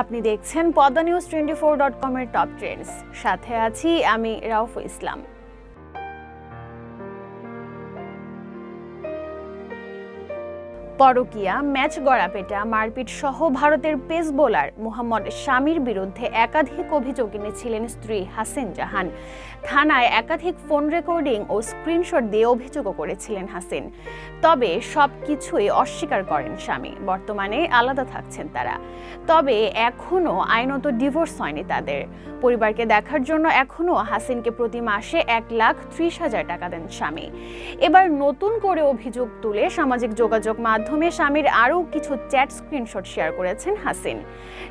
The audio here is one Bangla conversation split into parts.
আপনি দেখছেন Padma news twenty four dot কমের টপ ট্রেন্ডস। সাথে আছি আমি রাউফ ইসলাম। পরকিয়া, ম্যাচ গড়াপেটা মারপিট সহ ভারতের পেস বোলার মোহাম্মদ শামির বিরুদ্ধে একাধিক অভিযোগ এনেছিলেন স্ত্রী হাসিন জাহান। থানায় একাধিক ফোন রেকর্ডিং ও স্ক্রিনশট দিয়ে অভিযোগও করেছিলেন হাসিন। তবে সব কিছুই অস্বীকার করেন স্বামী বর্তমানে আলাদা থাকছেন তারা। তবে এখনও আইনত ডিভোর্স হয়নি তাদের। পরিবারকে দেখার জন্য এখনও হাসিনকে প্রতি মাসে এক লাখ ত্রিশ হাজার টাকা দেন স্বামী এবার নতুন করে অভিযোগ তুলে সামাজিক যোগাযোগ মাধ্যমে স্বামীর আরও কিছু চ্যাট স্ক্রিনশট শেয়ার করেছেন হাসিন।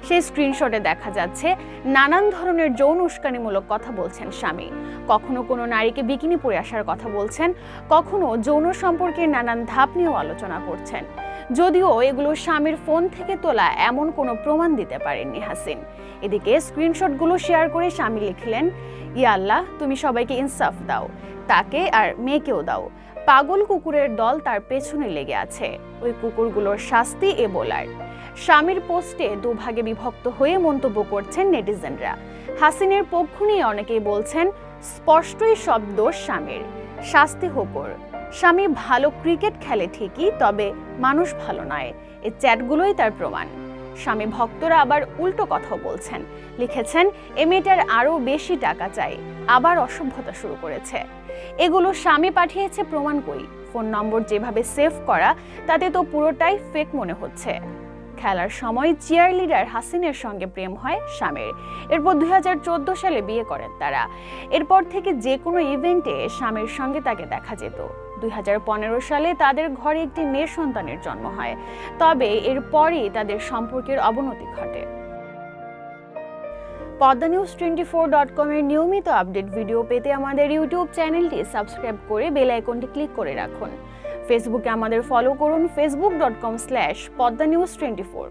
সেই স্ক্রিনশটে দেখা যাচ্ছে নানান ধরনের যৌন উস্কানিমূলক কথা বলছেন স্বামী। কখনো কোনো নারীকে বিকিনি পরে আসার কথা বলছেন, কখনো যৌন সম্পর্কের নানান ধাপ নিয়েও আলোচনা করছেন। যদিও এগুলো স্বামীর ফোন থেকে তোলা এমন কোনো প্রমাণ দিতে পারেননি হাসিন। এদিকে স্ক্রিনশটগুলো শেয়ার করে স্বামী লিখলেন, ইয়া আল্লাহ, তুমি সবাইকে ইনসাফ দাও। তাকে আর মেয়েকেও দাও। পাগল কুকুরের দল তার পেছনে লেগে আছে। ওই কুকুরগুলোর শাস্তি এ বোলার। স্বামীর পোস্টে দুভাগে বিভক্ত হয়ে মন্তব্য করছেন নেটিজেনরা। হাসিনের পক্ষ নিয়ে অনেকেই বলছেন, স্পষ্টই সব দোষ স্বামীর। শাস্তি হোকর। স্বামী ভালো ক্রিকেট খেলে ঠিকই, তবে মানুষ ভালো নয়। এই চ্যাটগুলোই তার প্রমাণ। স্বামী ভক্তরা আবার উল্টো কথাও বলছেন। লিখেছেন, এ মেয়েটার আরও বেশি টাকা চাই। আবার অসভ্যতা শুরু করেছে। এগুলো স্বামী পাঠিয়েছে প্রমাণ করি। ফোন নম্বর যেভাবে সেভ করা, তাতে তো পুরোটাই ফেক মনে হচ্ছে। খেলার সময় চিয়ার লিডার হাসিনের সঙ্গে প্রেম হয় স্বামীর। এরপর দুই হাজার চোদ্দ সালে বিয়ে করেন তারা। এরপর থেকে যে কোনো ইভেন্টে স্বামীর সঙ্গে তাকে দেখা যেত। দুই সালে তাদের ঘরে একটি মেয়ে সন্তানের জন্ম হয়। তবে এরপরই তাদের সম্পর্কের অবনতি ঘটে। Padma news twenty four dot কমের নিয়মিত আপডেট ভিডিও পেতে আমাদের ইউটিউব চ্যানেলটি সাবস্ক্রাইব করে বেল আইকনটি ক্লিক করে রাখুন। ফেসবুকে আমাদের ফলো করুন Facebook dot com slash Padma news twenty four.